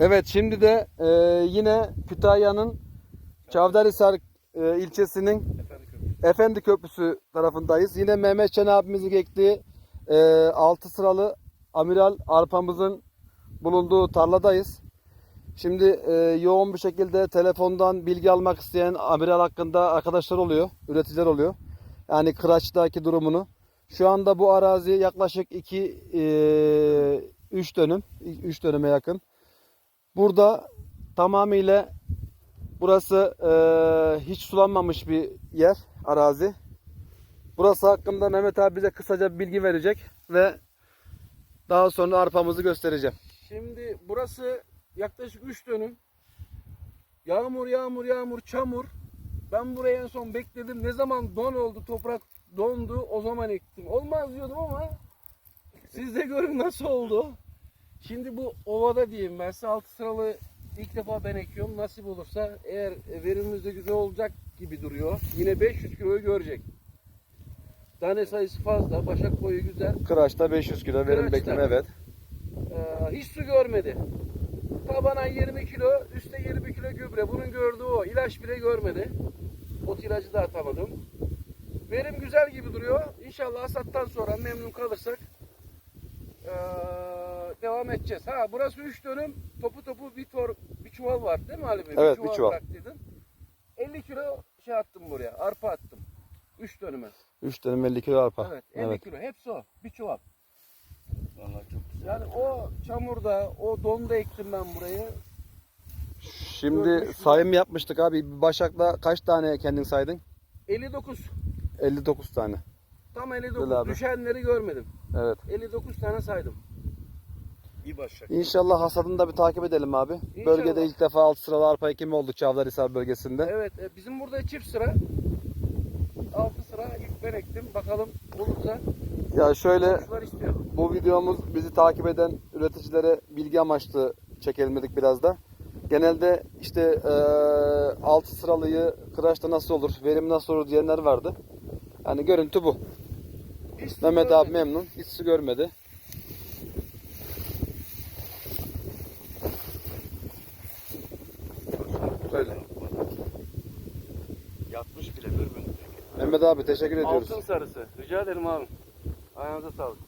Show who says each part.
Speaker 1: Evet şimdi de e, yine Kütahya'nın Çavdarhisar e, ilçesinin
Speaker 2: Efendim köprü.
Speaker 1: Efendi Köprüsü tarafındayız. Yine Mehmet Şen abimizin ektiği e, 6 sıralı amiral arpamızın bulunduğu tarladayız. Şimdi e, yoğun bir şekilde telefondan bilgi almak isteyen amiral hakkında arkadaşlar oluyor, üreticiler oluyor. Yani Kıraç'taki durumunu. Şu anda bu arazi yaklaşık 2 3 dönüm, 3 dönüme yakın. Burada tamamıyla burası e, hiç sulanmamış bir yer, arazi. Burası hakkında Mehmet abi bize kısaca bilgi verecek ve daha sonra arpamızı göstereceğim.
Speaker 2: Şimdi burası yaklaşık 3 dönüm. Yağmur, yağmur, yağmur, çamur. Ben buraya en son bekledim. Ne zaman don oldu, toprak dondu o zaman ektim. Olmaz diyordum ama siz de görün nasıl oldu. Şimdi bu ovada diyeyim ben size 6 sıralı ilk defa ben ekiyorum. Nasip olursa eğer verimimiz de güzel olacak gibi duruyor. Yine 500 kiloyu görecek. Tane sayısı fazla, başak boyu güzel.
Speaker 1: Kıraç'ta 500 kilo verim
Speaker 2: Kıraç'ta.
Speaker 1: bekleme evet.
Speaker 2: Ee, hiç su görmedi. Tabana 20 kilo, üstte 20 kilo gübre. Bunun gördüğü o. İlaç bile görmedi. Ot ilacı da atamadım. Verim güzel gibi duruyor. İnşallah hasattan sonra memnun kalırsak ee, devam edeceğiz. Ha burası 3 dönüm. Topu topu bir tor, bir çuval var değil mi Ali Bey?
Speaker 1: Evet, bir çuval.
Speaker 2: bıraktıydın. 50 kilo şey attım buraya. Arpa attım. 3 dönüme.
Speaker 1: 3 dönüm 50 kilo arpa.
Speaker 2: Evet 50
Speaker 1: Evet.
Speaker 2: kilo. Hepsi o. Bir çuval.
Speaker 3: Vallahi çok güzel.
Speaker 2: Yani o çamurda, o donda ektim ben burayı.
Speaker 1: Şimdi
Speaker 2: Görmüş mü?
Speaker 1: sayım yapmıştık abi. Bir Başak'la kaç tane kendin saydın?
Speaker 2: 59.
Speaker 1: 59 tane.
Speaker 2: Tam 59.
Speaker 1: Güzel abi.
Speaker 2: Düşenleri görmedim.
Speaker 1: Evet.
Speaker 2: 59 tane saydım.
Speaker 3: Bir başak.
Speaker 1: İnşallah hasadını da bir takip edelim abi.
Speaker 2: İnşallah.
Speaker 1: Bölgede ilk defa 6 sıralı arpa ekimi oldu Çavdarhisar bölgesinde.
Speaker 2: Evet, e, bizim burada çift sıra. 6 sıra ilk ben ektim. Bakalım olursa
Speaker 1: Ya şöyle bu videomuz bizi takip eden üreticilere bilgi amaçlı çekelim dedik biraz da. Genelde işte 6 sıralıyı kıraçta nasıl olur, verim nasıl olur diyenler vardı. Yani görüntü bu.
Speaker 2: Hiç
Speaker 1: Mehmet abi
Speaker 2: görmedim.
Speaker 1: memnun. Hiç su görmedi. Böyle.
Speaker 3: Yatmış bile bir.
Speaker 1: Mehmet abi teşekkür ediyoruz.
Speaker 2: Altın sarısı. Rica ederim abi. Ayağınıza sağlık.